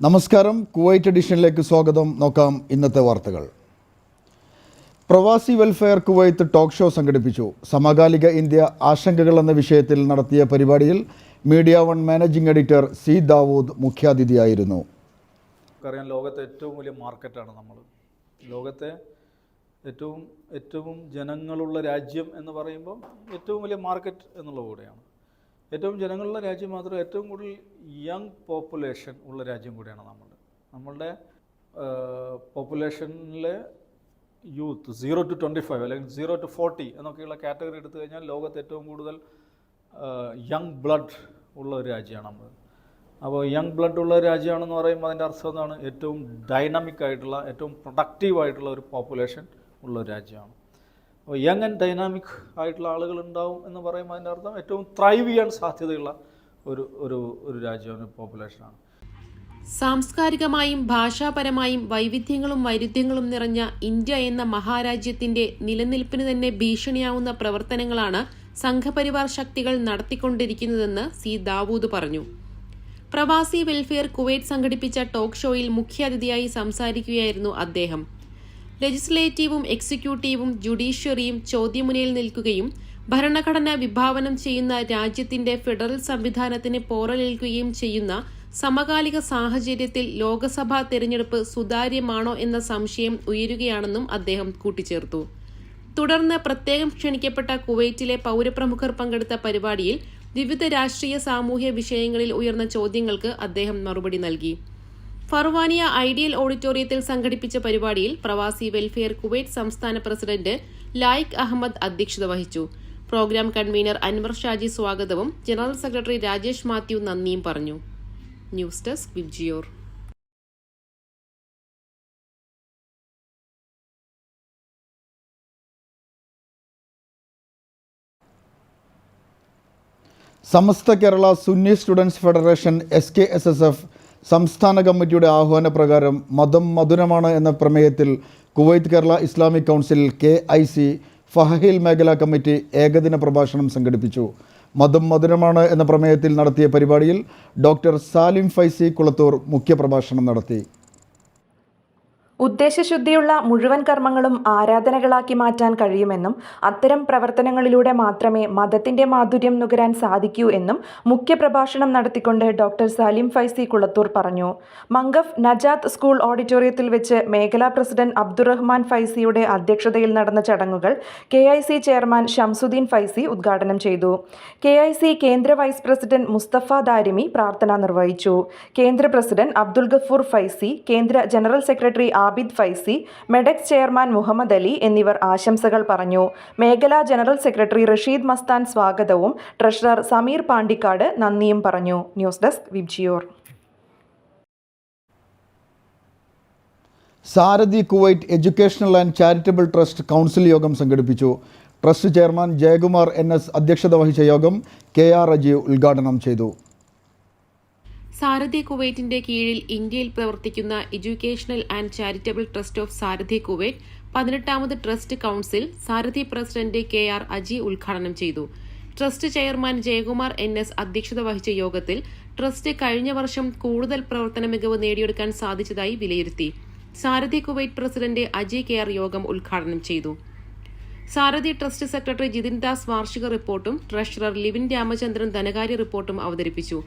നമസ്കാരം. കുവൈറ്റ് എഡിഷനിലേക്ക് സ്വാഗതം. നോക്കാം ഇന്നത്തെ വാർത്തകൾ. പ്രവാസി വെൽഫെയർ കുവൈത്ത് ടോക്ക് ഷോ സംഘടിപ്പിച്ചു. സമകാലിക ഇന്ത്യ ആശങ്കകൾ എന്ന വിഷയത്തിൽ നടത്തിയ പരിപാടിയിൽ media one managing editor C Dawood മുഖ്യാതിഥിയായിരുന്നു. നമുക്കറിയാം ലോകത്തെ ഏറ്റവും വലിയ മാർക്കറ്റാണ് നമ്മൾ ലോകത്തെ ഏറ്റവും ഏറ്റവും ജനങ്ങളുള്ള രാജ്യം എന്ന് പറയുമ്പോൾ ഏറ്റവും വലിയ മാർക്കറ്റ് എന്നുള്ള കൂടെയാണ്. ഏറ്റവും ജനങ്ങളുള്ള രാജ്യം മാത്രം ഏറ്റവും കൂടുതൽ യങ് പോപ്പുലേഷൻ ഉള്ള രാജ്യം കൂടിയാണ് നമ്മൾ നമ്മളുടെ പോപ്പുലേഷനിലെ youth zero to twenty five അല്ലെങ്കിൽ സീറോ ടു ഫോർട്ടി എന്നൊക്കെയുള്ള കാറ്റഗറി എടുത്തു കഴിഞ്ഞാൽ ലോകത്ത് ഏറ്റവും കൂടുതൽ യങ് ബ്ലഡ് ഉള്ള ഒരു രാജ്യമാണ് നമ്മൾ. അപ്പോൾ യങ് ബ്ലഡ് ഉള്ള രാജ്യമാണെന്ന് പറയുമ്പോൾ അതിന്റെ അർത്ഥം എന്താണ്? ഏറ്റവും ഡൈനാമിക് ആയിട്ടുള്ള ഏറ്റവും പ്രൊഡക്റ്റീവ് ആയിട്ടുള്ള ഒരു പോപ്പുലേഷൻ ഉള്ള രാജ്യമാണ്. യങ് ആൻഡ് ഡൈനാമിക് ആയിട്ടുള്ള ആളുകൾ ഉണ്ടാവും എന്ന് പറയുമ്പോൾ അതിന്റെ അർത്ഥം ഏറ്റവും ത്രൈവ് ചെയ്യാൻ സാധ്യതയുള്ള ഒരു ഒരു ഒരു രാജ്യമാണ് പോപ്പുലേഷനാണ് സാംസ്കാരികമായും ഭാഷാപരമായും വൈവിധ്യങ്ങളും വൈരുദ്ധ്യങ്ങളും നിറഞ്ഞ ഇന്ത്യ എന്ന മഹാരാജ്യത്തിന്റെ നിലനിൽപ്പിന് തന്നെ ഭീഷണിയാവുന്ന പ്രവർത്തനങ്ങളാണ് സംഘപരിവാർ ശക്തികൾ നടത്തിക്കൊണ്ടിരിക്കുന്നതെന്ന് സി ദാവൂദ് പറഞ്ഞു. പ്രവാസി വെൽഫെയർ കുവൈറ്റ് സംഘടിപ്പിച്ച ടോക്ക് ഷോയിൽ മുഖ്യാതിഥിയായി സംസാരിക്കുകയായിരുന്നു അദ്ദേഹം. ലെജിസ്ലേറ്റീവും എക്സിക്യൂട്ടീവും ജുഡീഷ്യറിയും ചോദ്യമുനയിൽ നിൽക്കുകയും ഭരണഘടന വിഭാവനം ചെയ്യുന്ന രാജ്യത്തിന്റെ ഫെഡറൽ സംവിധാനത്തിന് പോറലേൽക്കുകയും ചെയ്യുന്ന സമകാലിക സാഹചര്യത്തിൽ ലോക്സഭാ തെരഞ്ഞെടുപ്പ് സുതാര്യമാണോ എന്ന സംശയം ഉയരുകയാണെന്നും അദ്ദേഹം കൂട്ടിച്ചേർത്തു. തുടർന്ന് പ്രത്യേകം ക്ഷണിക്കപ്പെട്ട കുവൈറ്റിലെ പൗരപ്രമുഖർ പങ്കെടുത്ത പരിപാടിയിൽ വിവിധ രാഷ്ട്രീയ സാമൂഹ്യ വിഷയങ്ങളിൽ ഉയർന്ന ചോദ്യങ്ങൾക്ക് അദ്ദേഹം മറുപടി നൽകി. ഫർവാനിയ ഐഡിയൽ ഓഡിറ്റോറിയത്തിൽ സംഘടിപ്പിച്ച പരിപാടിയിൽ പ്രവാസി വെൽഫെയർ കുവൈറ്റ് സംസ്ഥാന പ്രസിഡന്റ് ലായിക് അഹമ്മദ് അധ്യക്ഷത വഹിച്ചു. പ്രോഗ്രാം കൺവീനർ അൻവർ ഷാജി സ്വാഗതവും ജനറൽ സെക്രട്ടറി രാജേഷ് മാത്യു നന്ദിയും പറഞ്ഞു. News desk VIBGYOR. Samastha Kerala Sunni students federation S K S S F സംസ്ഥാന കമ്മിറ്റിയുടെ ആഹ്വാനപ്രകാരം മതം മധുരമാണ് എന്ന പ്രമേയത്തിൽ Kuwait Kerala Islamic council K I C Fahaheel മേഖലാ കമ്മിറ്റി ഏകദിന പ്രഭാഷണം സംഘടിപ്പിച്ചു. മതം മധുരമാണ് എന്ന പ്രമേയത്തിൽ നടത്തിയ പരിപാടിയിൽ ഡോക്ടർ സാലിം ഫൈസി കുളത്തൂർ മുഖ്യപ്രഭാഷണം നടത്തി. ഉദ്ദേശശുദ്ധിയുള്ള മുഴുവൻ കർമ്മങ്ങളും ആരാധനകളാക്കി മാറ്റാൻ കഴിയുമെന്നും അത്തരം പ്രവർത്തനങ്ങളിലൂടെ മാത്രമേ മതത്തിന്റെ മാധുര്യം നുകരാൻ സാധിക്കൂ എന്നും മുഖ്യപ്രഭാഷണം നടത്തിക്കൊണ്ട് ഡോക്ടർ സലീം ഫൈസി കുളത്തൂർ പറഞ്ഞു. മംഗഫ് നജാത്ത് സ്കൂൾ ഓഡിറ്റോറിയത്തിൽ വെച്ച് മേഖലാ പ്രസിഡന്റ് അബ്ദുറഹ്മാൻ ഫൈസിയുടെ അധ്യക്ഷതയിൽ നടന്ന ചടങ്ങുകൾ കെ ചെയർമാൻ ഷംസുദ്ദീൻ ഫൈസി ഉദ്ഘാടനം ചെയ്തു. കെ കേന്ദ്ര വൈസ് പ്രസിഡന്റ് മുസ്തഫ ദാരിമി പ്രാർത്ഥന നിർവഹിച്ചു. കേന്ദ്ര പ്രസിഡന്റ് അബ്ദുൽ ഗഫൂർ ഫൈസി കേന്ദ്ര general secretary Abid Faizy Medex chairman Muhammad Ali എന്നിവർ ആശംസകൾ പറഞ്ഞു. മേഖലാ ജനറൽ സെക്രട്ടറി റഷീദ് മസ്താൻ സ്വാഗതവും ട്രഷറർ സമീർ പാണ്ടിക്കാട് നന്ദിയും പറഞ്ഞു. News desk VIBGYOR. Sarathi Kuwait educational and charitable trust council യോഗം സംഘടിപ്പിച്ചു. Trust chairman Jayakumar N S അധ്യക്ഷത വഹിച്ച യോഗം കെ ആർ ഉദ്ഘാടനം ചെയ്തു. സാരഥി കുവൈറ്റിന്റെ കീഴിൽ ഇന്ത്യയിൽ പ്രവർത്തിക്കുന്ന educational and charitable trust of Sarathi Kuwait പതിനെട്ടാമത് trust council Sarathi president K R Aji ഉദ്ഘാടനം ചെയ്തു. Trust chairman Jayakumar N S അധ്യക്ഷത വഹിച്ച യോഗത്തിൽ ട്രസ്റ്റ് കഴിഞ്ഞ വർഷം കൂടുതൽ പ്രവർത്തന മികവ് നേടിയെടുക്കാൻ സാധിച്ചതായി വിലയിരുത്തി. Sarathi Kuwait president Aji K R യോഗം ഉദ്ഘാടനം ചെയ്തു. സാരഥി ട്രസ്റ്റ് സെക്രട്ടറി ജിതിൻ ദാസ് വാർഷിക റിപ്പോർട്ടും ട്രഷറർ ലിവിൻ രാമചന്ദ്രൻ ധനകാര്യ റിപ്പോർട്ടും അവതരിപ്പിച്ചു.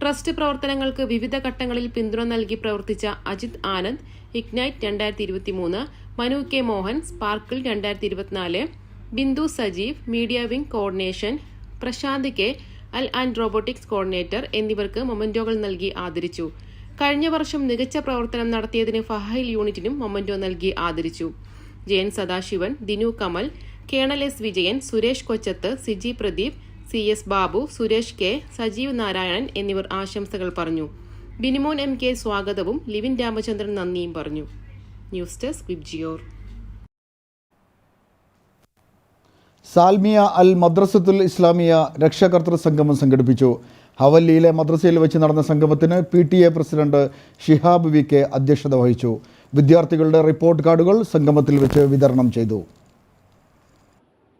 ട്രസ്റ്റ് പ്രവർത്തനങ്ങൾക്ക് വിവിധ ഘട്ടങ്ങളിൽ പിന്തുണ നൽകി പ്രവർത്തിച്ച അജിത് ആനന്ദ് ഇഗ്നൈറ്റ് രണ്ടായിരത്തി ഇരുപത്തി മൂന്ന് മനു കെ മോഹൻ സ്പാർക്കിൾ രണ്ടായിരത്തി ഇരുപത്തിനാല് Bindu Sajeev media wing coordination Prashanth K Al and robotics coordinator എന്നിവർക്ക് മൊമന്റോകൾ നൽകി ആദരിച്ചു. കഴിഞ്ഞ വർഷം മികച്ച പ്രവർത്തനം നടത്തിയതിന് ഫഹൈൽ യൂണിറ്റിനും മൊമന്റോ നൽകി ആദരിച്ചു. Jayan Sadasivan Dinu Kamal colonel S Vijayan Suresh Kochath Siji Pradeep C S Babu Suresh K Sajeev Narayanan എന്നിവർ ആശംസകൾ പറഞ്ഞു. ബിനിമോൻ എം കെ സ്വാഗതവും ലിവിൻ രാമചന്ദ്രൻ നന്ദിയും പറഞ്ഞു. News desk VIBGYOR Salmiya Al Madrasathul Islamiya രക്ഷാകർത്തൃ സംഗമം സംഘടിപ്പിച്ചു. ഹവല്ലിയിലെ മദ്രസയിൽ വെച്ച് നടന്ന സംഗമത്തിന് P T A president Shihab V K അധ്യക്ഷത വഹിച്ചു. വിദ്യാർത്ഥികളുടെ റിപ്പോർട്ട് കാർഡുകൾ സംഗമത്തിൽ വെച്ച് വിതരണം ചെയ്തു.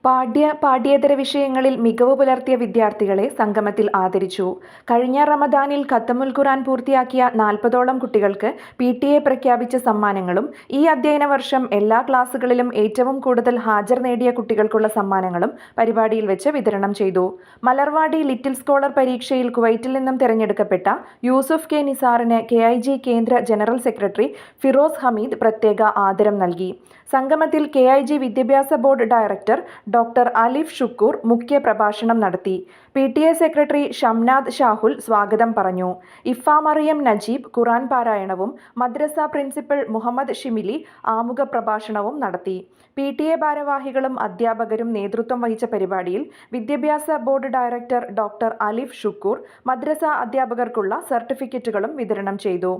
പാഠ്യ പാഠ്യേതര വിഷയങ്ങളിൽ മികവ് പുലർത്തിയ വിദ്യാർത്ഥികളെ സംഗമത്തിൽ ആദരിച്ചു. കഴിഞ്ഞ റമദാനിൽ ഖത്തമുൽ ഖുറാൻ പൂർത്തിയാക്കിയ നാൽപ്പതോളം കുട്ടികൾക്ക് പി ടി എ പ്രഖ്യാപിച്ച സമ്മാനങ്ങളും ഈ അധ്യയന വർഷം എല്ലാ ക്ലാസുകളിലും ഏറ്റവും കൂടുതൽ ഹാജർ നേടിയ കുട്ടികൾക്കുള്ള സമ്മാനങ്ങളും പരിപാടിയിൽ വെച്ച് വിതരണം ചെയ്തു. മലർവാടി ലിറ്റിൽ സ്കോളർ പരീക്ഷയിൽ കുവൈറ്റിൽ നിന്നും തിരഞ്ഞെടുക്കപ്പെട്ട യൂസുഫ് കെ നിസാറിന് കെ കേന്ദ്ര ജനറൽ സെക്രട്ടറി ഫിറോസ് ഹമീദ് പ്രത്യേക ആദരം നൽകി. സംഗമത്തിൽ കെ ഐ ജി വിദ്യാഭ്യാസ board director doctor Alif Shukoor മുഖ്യ പ്രഭാഷണം നടത്തി. P T A secretary Shamnad Shahul സ്വാഗതം പറഞ്ഞു. ഇഫ മറിയം നജീബ് ഖുറാൻ പാരായണവും മദ്രസ പ്രിൻസിപ്പൽ മുഹമ്മദ് ഷിമിലി ആമുഖ പ്രഭാഷണവും നടത്തി. പി ടി എ ഭാരവാഹികളും അധ്യാപകരും നേതൃത്വം വഹിച്ച പരിപാടിയിൽ വിദ്യാഭ്യാസ board director doctor Alif Shukkur മദ്രസ അധ്യാപകർക്കുള്ള സർട്ടിഫിക്കറ്റുകളും വിതരണം ചെയ്തു.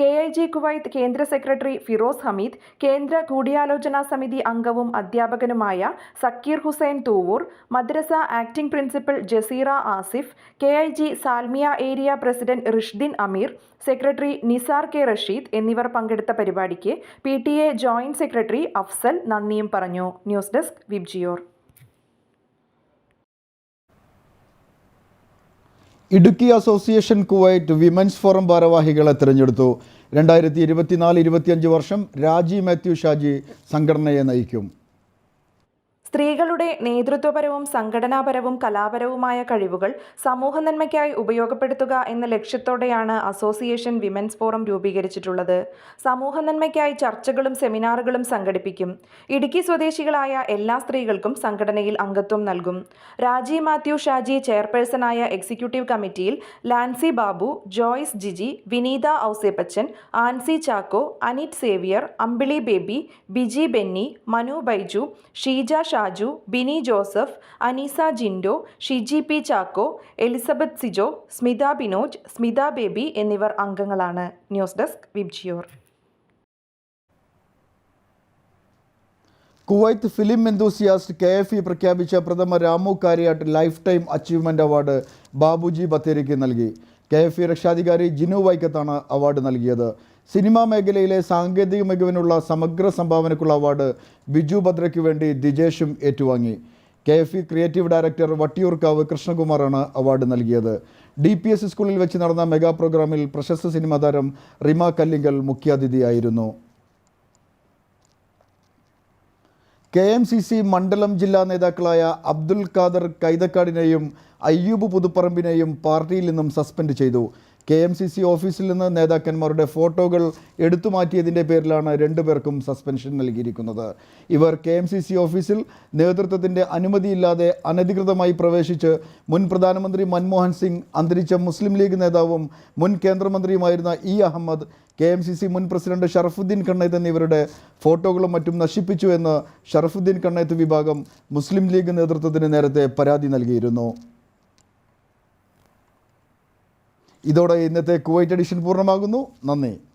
കെ ഐ ജി കുവൈത്ത് കേന്ദ്ര സെക്രട്ടറി ഫിറോസ് ഹമീദ് കേന്ദ്ര കൂടിയാലോചനാ സമിതി അംഗവും അധ്യാപകനുമായ സക്കീർ ഹുസൈൻ തൂവൂർ മദ്രസ acting principal Jaseera Asif K I G Salmiya area president Rishdin Ameer secretary Nisar K Rasheed എന്നിവർ പങ്കെടുത്ത പരിപാടിക്ക് P T A joint secretary Afsal നന്ദിയും പറഞ്ഞു. News desk VIBGYOR. Idukki association Kuwait women's forum ഭാരവാഹികളെ തിരഞ്ഞെടുത്തു. രണ്ടായിരത്തി ഇരുപത്തിനാല് ഇരുപത്തിയഞ്ച് വർഷം രാജി മാത്യു ഷാജി സംഘടനയെ നയിക്കും. സ്ത്രീകളുടെ നേതൃത്വപരവും സംഘടനാപരവും കലാപരവുമായ കഴിവുകൾ സമൂഹ നന്മയ്ക്കായി ഉപയോഗപ്പെടുത്തുക എന്ന ലക്ഷ്യത്തോടെയാണ് അസോസിയേഷൻ വിമൻസ് ഫോറം രൂപീകരിച്ചിട്ടുള്ളത്. സമൂഹ നന്മയ്ക്കായി ചർച്ചകളും സെമിനാറുകളും സംഘടിപ്പിക്കും. ഇടുക്കി സ്വദേശികളായ എല്ലാ സ്ത്രീകൾക്കും സംഘടനയിൽ അംഗത്വം നൽകും. രാജി മാത്യു ഷാജി ചെയർപേഴ്സണായ എക്സിക്യൂട്ടീവ് കമ്മിറ്റിയിൽ ലാൻസി ബാബു ജോയ്സ് ജിജി വിനീത ഔസേപ്പച്ചൻ ആൻസി ചാക്കോ അനിറ്റ് സേവിയർ അമ്പിളി ബേബി ബിജി ബെന്നി മനു ബൈജു ഷീജ ഷാജു ബിനി ജോസഫ് അനീസ ജിൻഡോ ഷിജി പി ചാക്കോ എലിസബത്ത് സിജോ സ്മിത ബിനോജ് സ്മിത ബേബി എന്നിവർ അംഗങ്ങളാണ്. News desk VIBGYOR. Kuwait film enthusiast K F E പ്രഖ്യാപിച്ച പ്രഥമ Ramu Kariat lifetime achievement award Babuji ബത്തേരിക്ക് നൽകി. കെ എഫ് ഇ രക്ഷാധികാരി ജിനു വൈക്കത്താണ് അവാർഡ് നൽകിയത്. സിനിമാ മേഖലയിലെ സാങ്കേതിക മികവിനുള്ള സമഗ്ര സംഭാവനയ്ക്കുള്ള അവാർഡ് ബിജു ഭദ്രയ്ക്ക് വേണ്ടി ദിജേഷും ഏറ്റുവാങ്ങി. K F E creative director Vattiyoorkavu കൃഷ്ണകുമാറാണ് award നൽകിയത്. ഡി പി എസ് സ്കൂളിൽ വെച്ച് നടന്ന മെഗാ പ്രോഗ്രാമിൽ പ്രശസ്ത സിനിമാ താരം റിമ കല്ലിങ്കൽ മുഖ്യാതിഥിയായിരുന്നു. കെ എം സി സി മണ്ഡലം ജില്ലാ നേതാക്കളായ അബ്ദുൽ ഖാദർ കൈതക്കാടിനെയും അയ്യൂബ് പുതുപ്പറമ്പിനെയും പാർട്ടിയിൽ നിന്നും സസ്പെൻഡ് ചെയ്തു. കെ എം സി സി ഓഫീസിൽ നിന്ന് നേതാക്കന്മാരുടെ ഫോട്ടോകൾ എടുത്തു മാറ്റിയതിന്റെ പേരിലാണ് രണ്ടുപേർക്കും സസ്പെൻഷൻ നൽകിയിരിക്കുന്നത്. ഇവർ കെ എം സി സി ഓഫീസിൽ നേതൃത്വത്തിന്റെ അനുമതിയില്ലാതെ അനധികൃതമായി പ്രവേശിച്ച് മുൻ പ്രധാനമന്ത്രി മൻമോഹൻ സിംഗ് അന്തരിച്ച മുസ്ലിം ലീഗ് നേതാവും മുൻ കേന്ദ്രമന്ത്രിയുമായിരുന്ന E Ahmed K M C C മുൻ പ്രസിഡന്റ് ഷറഫുദ്ദീൻ കണ്ണയത്ത് എന്നിവരുടെ ഫോട്ടോകളും മറ്റും നശിപ്പിച്ചു എന്ന് ഷറഫുദ്ദീൻ കണ്ണയത്ത് വിഭാഗം മുസ്ലിം ലീഗ് നേതൃത്വത്തിന് നേരത്തെ പരാതി നൽകിയിരുന്നു. ഇതോടെ ഇന്നത്തെ കുവൈറ്റ് എഡിഷൻ പൂർണമാകുന്നു. നന്ദി.